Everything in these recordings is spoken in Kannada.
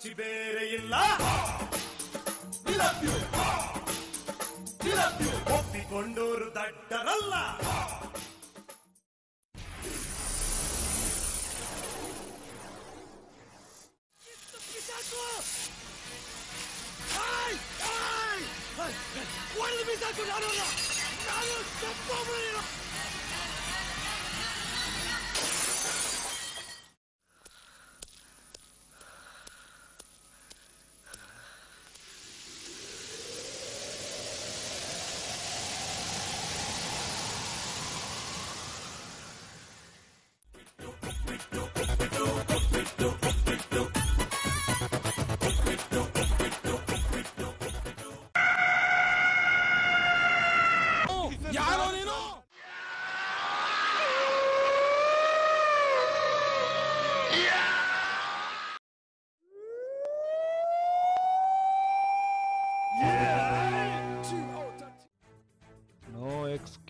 ರುಚಿ ಬೇರೆ ಇಲ್ಲ. ಒಪ್ಪಿಕೊಂಡೋರು ದಡ್ಡರಲ್ಲ.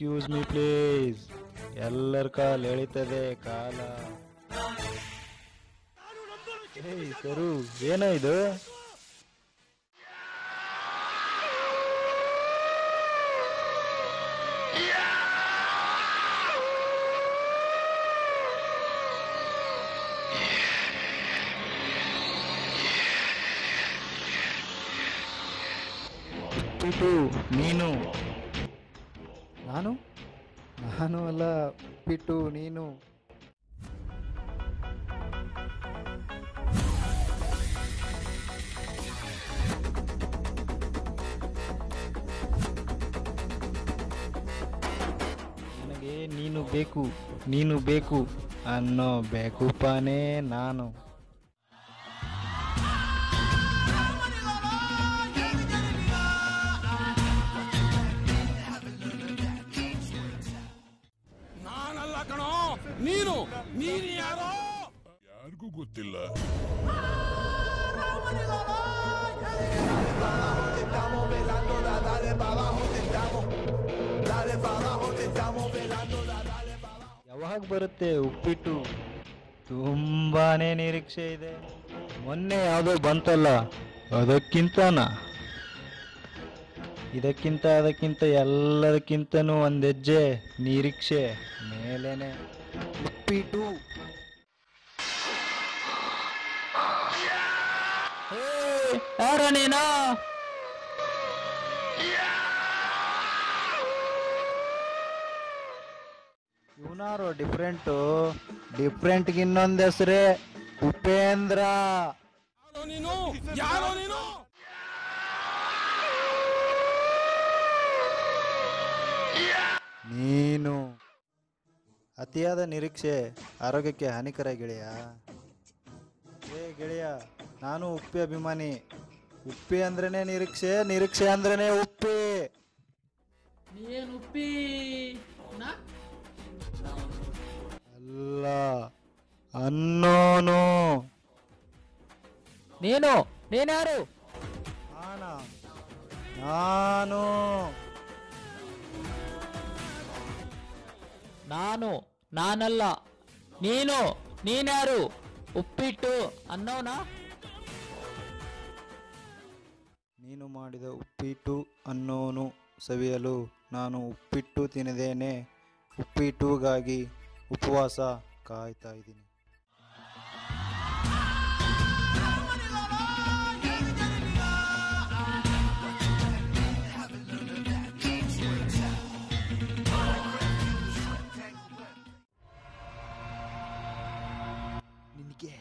ಎಕ್ಸ್ಕ್ಯೂಸ್ ಮೀ ಪ್ಲೀಸ್ ಎಲ್ಲರ ಕಾಲ ಎಳಿತದೆ ಕಾಲ. ಏಯ್ ಸರು ಏನೋ ಇದು? ನೀನು ನಾನು ನಾನು ಅಲ್ಲ ಉಪ್ಪಿಟ್ಟು ನೀನು ನನಗೆ ನೀನು ಬೇಕು ನೀನು ಬೇಕು ಅನ್ನೋ ಬೇಕುಪ್ಪಾನೇ ನಾನು. ಯಾರಿಗೂ ಗೊತ್ತಿಲ್ಲ. ಯಾವಾಗ ಬರುತ್ತೆ ಉಪ್ಪಿಟ್ಟು? ತುಂಬಾನೇ ನಿರೀಕ್ಷೆ ಇದೆ. ಮೊನ್ನೆ ಯಾವುದೋ ಬಂತಲ್ಲ? ಅದಕ್ಕಿಂತನ. ಇದಕ್ಕಿಂತ ಅದಕ್ಕಿಂತ ಎಲ್ಲದಕ್ಕಿಂತನೂ ಒಂದು ಹೆಜ್ಜೆ ನಿರೀಕ್ಷೆ ಮೇಲೇನೆ. ಉಪ್ಪಿಟ್ಟು ಯಾರ ನೀನಾ ಇವನಾರು ಡಿಫ್ರೆಂಟು. ಡಿಫ್ರೆಂಟ್ ಇನ್ನೊಂದು ಹೆಸರೇ ಉಪೇಂದ್ರ. ಯಾರೋ ನೀನು? ಯಾರೋ ನೀನು? ನೀನು. ಅತಿಯಾದ ನಿರೀಕ್ಷೆ ಆರೋಗ್ಯಕ್ಕೆ ಹಾನಿಕರ ಗೆಳೆಯ. ಏ ಗೆಳೆಯ ನಾನು ಉಪ್ಪಿ ಅಭಿಮಾನಿ. ಉಪ್ಪಿ ಅಂದ್ರೇನೆ ನಿರೀಕ್ಷೆ ನಿರೀಕ್ಷೆ ಅಂದ್ರೇನೆ ಉಪ್ಪಿ. ನೀನ್ ಉಪ್ಪಿ ಅಲ್ಲ ಅನ್ನೋನು. ನೀನು ನೀನ್ಯಾರು? ನಾನ ನಾನು. ನಾನು ನಾನಲ್ಲ. ನೀನು ನೀನ್ಯಾರು? ಉಪ್ಪಿಟ್ಟು ಅನ್ನೋನಾ? ನೀನು ಮಾಡಿದ ಉಪ್ಪಿಟ್ಟು ಅನ್ನೋನು ಸವಿಯಲು ನಾನು ಉಪ್ಪಿಟ್ಟು ತಿನ್ನದೇನೆ ಉಪ್ಪಿಟ್ಟುಗಾಗಿ ಉಪವಾಸ ಕಾಯ್ತಾ ಇದ್ದೀನಿ. ನಿನಗೆ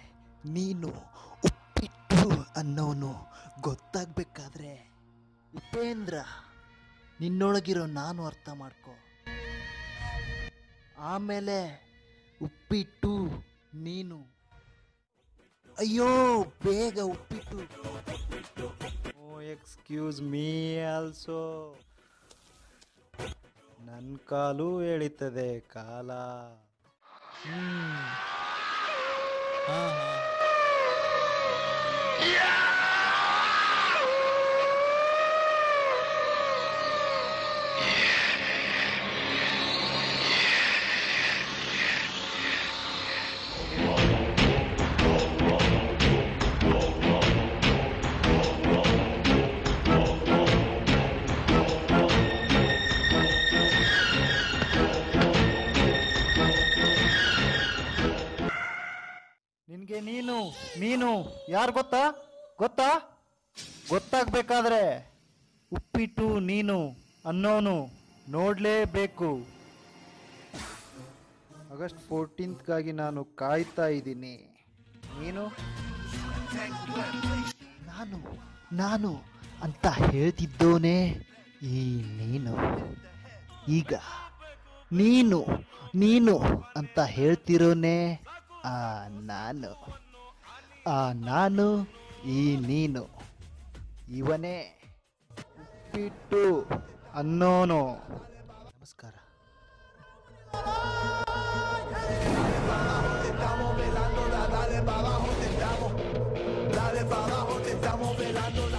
ನೀನು ಉಪ್ಪಿಟ್ಟು ಅನ್ನೋನು ಗೊತ್ತಾಗ್ಬೇಕಾದ್ರೆ ಉಪೇಂದ್ರ, ನಿನ್ನೊಳಗಿರೋ ನಾನು ಅರ್ಥ ಮಾಡ್ಕೊ. ಆಮೇಲೆ ಉಪ್ಪಿಟ್ಟು ನೀನು. ಅಯ್ಯೋ, ಬೇಗ ಉಪ್ಪಿಟ್ಟು. ಓ, ಎಕ್ಸ್ಕ್ಯೂಸ್ ಮೀ ಆಲ್ಸೋ. ನನ್ನ ಕಾಲು ಎಳಿತದೆ, ಕಾಲ. ಹ್ಞೂ ಹಾಂ, ಹಾ. ಯಾರು ಗೊತ್ತಾ? ಗೊತ್ತಾ? ಗೊತ್ತಾಗ್ಬೇಕಾದ್ರೆ ಉಪ್ಪಿಟ್ಟು ನೀನು ಅನ್ನೋನು ನೋಡಲೇಬೇಕು. ಆಗಸ್ಟ್ ಫೋರ್ಟೀನ್ತ್ಗಾಗಿ ನಾನು ಕಾಯ್ತಾ ಇದ್ದೀನಿ. ನೀನು? ನಾನು ನಾನು ಅಂತ ಹೇಳ್ತಿದ್ದೋನೆ ಈ ನೀನು. ಈಗ ನೀನು ನೀನು ಅಂತ ಹೇಳ್ತಿರೋನೆ ಆ ನಾನು ಆ ನಾನು ಈ ನೀನು ಇವನೇ ಉಪ್ಪಿಟ್ಟು ಅನ್ನೋನು ನಮಸ್ಕಾರ Dale para abajo, te estamos velando la